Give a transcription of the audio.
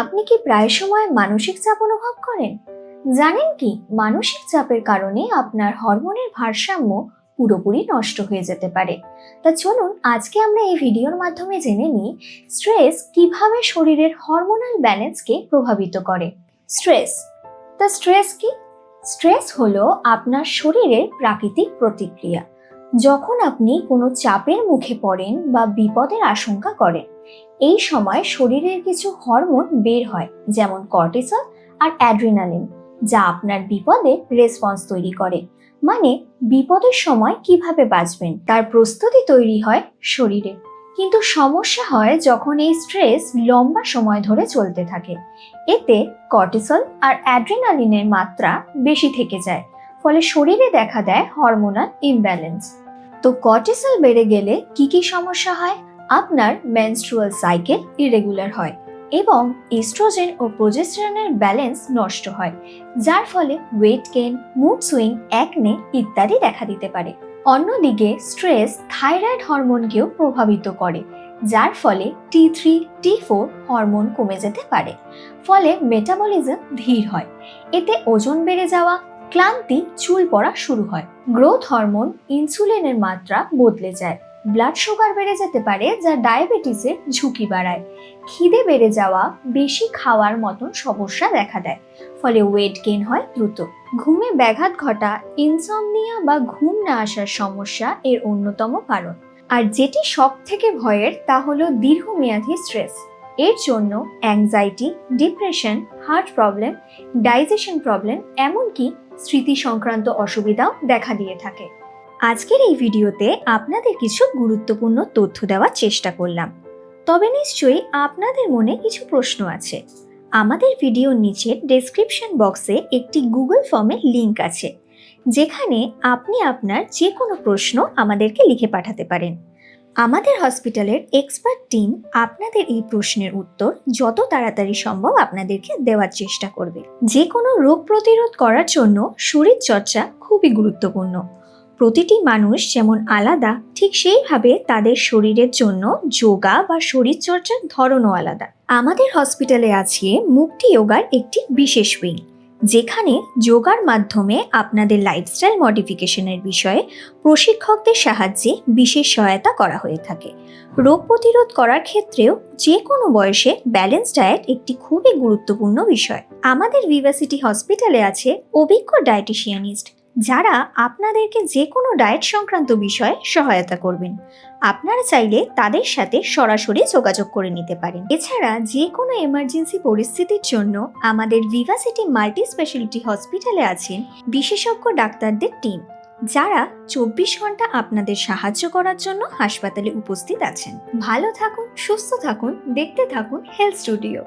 আপনি কি প্রায় সময় মানসিক চাপ অনুভব করেন? জানেন কি, মানসিক চাপের কারণে আপনার হরমোনের ভারসাম্য পুরোপুরি নষ্ট হয়ে যেতে পারে। তা চলুন আজকে আমরা এই ভিডিওর মাধ্যমে জেনে নিই স্ট্রেস কীভাবে শরীরের হরমোনাল ব্যালেন্সকে প্রভাবিত করে। স্ট্রেস, তা স্ট্রেস কি? স্ট্রেস হলো আপনার শরীরের প্রাকৃতিক প্রতিক্রিয়া। যখন আপনি কোনো চাপের মুখে পড়েন বা বিপদের আশঙ্কা করেন এই সময় শরীরের কিছু হরমোন বের হয়, যেমন কর্টিসল আর অ্যাড্রিনালিন, যা আপনার বিপদে রেসপন্স তৈরি করে। মানে বিপদের সময় কীভাবে বাঁচবেন? তার প্রস্তুতি তৈরি হয় শরীরে। কিন্তু সমস্যা হয় যখন এই স্ট্রেস লম্বা সময় ধরে চলতে থাকে। এতে কর্টিসল আর অ্যাড্রিনালিনের মাত্রা বেশি থেকে যায়, ফলে শরীরে দেখা দেয় হরমোনাল ইমব্যালেন্স। তো কর্টিসল বেড়ে গেলে কি কি সমস্যা হয়? আপনার মেনস্ট্রুয়াল সাইকেল ইরেগুলার হয় এবং ইস্ট্রোজেন ও প্রোজেস্টেরনের ব্যালেন্স নষ্ট হয়, যার ফলে weight gain mood swing acne ইত্যাদি দেখা দিতে পারে। অন্যদিকে স্ট্রেস থাইরয়েড হরমোনকেও প্রভাবিত করে, যার ফলে T three T four hormone কমে যেতে পারে, ফলে মেটাবলিজম ধীর হয়। এতে ওজন বেড়ে যাওয়া, ক্লান্তি, চুল পড়া শুরু হয়। গ্রোথ হরমোন ইনসুলিনের মাত্রা বদলে যায়। ব্লাড সুগার বেড়ে যেতে পারে যা ডায়াবেটিসের ঝুঁকি বাড়ায়। খিদে বেড়ে যাওয়া বেশি খাওয়ার মতন সমস্যা দেখা দেয়, ফলে ওয়েট গেইন হয় দ্রুত। ঘুমে ব্যাঘাত ঘটা ইনসমনিয়া বা ঘুম না আসার সমস্যা এর অন্যতম কারণ। আর যেটি সব থেকে ভয়ের তা হলো দীর্ঘমেয়াদী স্ট্রেস এর জন্য anxiety depression heart problem digestion problem এমনকি স্মৃতি সংক্রান্ত অসুবিধাও দেখা দিয়ে থাকে। আজকের এই ভিডিওতে আপনাদের কিছু গুরুত্বপূর্ণ তথ্য দেওয়ার চেষ্টা করলাম। তবে নিশ্চয়ই আপনাদের মনে কিছু প্রশ্ন আছে। আমাদের ভিডিওর নিচে ডেসক্রিপশন বক্সে একটি গুগল ফর্মের লিংক আছে, যেখানে আপনি আপনার যে কোনো প্রশ্ন আমাদেরকে লিখে পাঠাতে পারেন। আমাদের হসপিটালের এক্সপার্ট টিম আপনাদের এই প্রশ্নের উত্তর যত তাড়াতাড়ি সম্ভব আপনাদেরকে দেওয়ার চেষ্টা করবে। যে কোনো রোগ প্রতিরোধ করার জন্য শরীর চর্চা খুবই গুরুত্বপূর্ণ। প্রতিটি মানুষ যেমন আলাদা, ঠিক সেইভাবে তাদের শরীরের জন্য যোগা বা শরীরচর্চার ধরনও আলাদা। আমাদের হসপিটালে আছে মুক্তি যোগার একটি বিশেষ উইং, যেখানে যোগার মাধ্যমে আপনাদের লাইফস্টাইল মডিফিকেশনের বিষয়ে প্রশিক্ষকদের সাহায্যে বিশেষ সহায়তা করা হয়ে থাকে। রোগ প্রতিরোধ করার ক্ষেত্রেও যে কোনো বয়সে ব্যালেন্স ডায়েট একটি খুবই গুরুত্বপূর্ণ বিষয়। আমাদের ভিভাসিটি হসপিটালে আছে অভিজ্ঞ ডায়েটিশিয়ানিস্ট যারা আপনাদেরকে যে কোনো ডায়েট সংক্রান্ত বিষয়ে সহায়তা করবেন। আপনারা চাইলে তাদের সাথে সরাসরি যোগাযোগ করে নিতে পারেন। এছাড়া যে কোনো এমার্জেন্সি পরিস্থিতির জন্য আমাদের ভিভাসিটি মাল্টি স্পেশালিটি হসপিটালে আছেন বিশেষজ্ঞ ডাক্তারদের টিম যারা চব্বিশ ঘণ্টা আপনাদের সাহায্য করার জন্য হাসপাতালে উপস্থিত আছেন। ভালো থাকুন, সুস্থ থাকুন, দেখতে থাকুন হেলথ স্টুডিও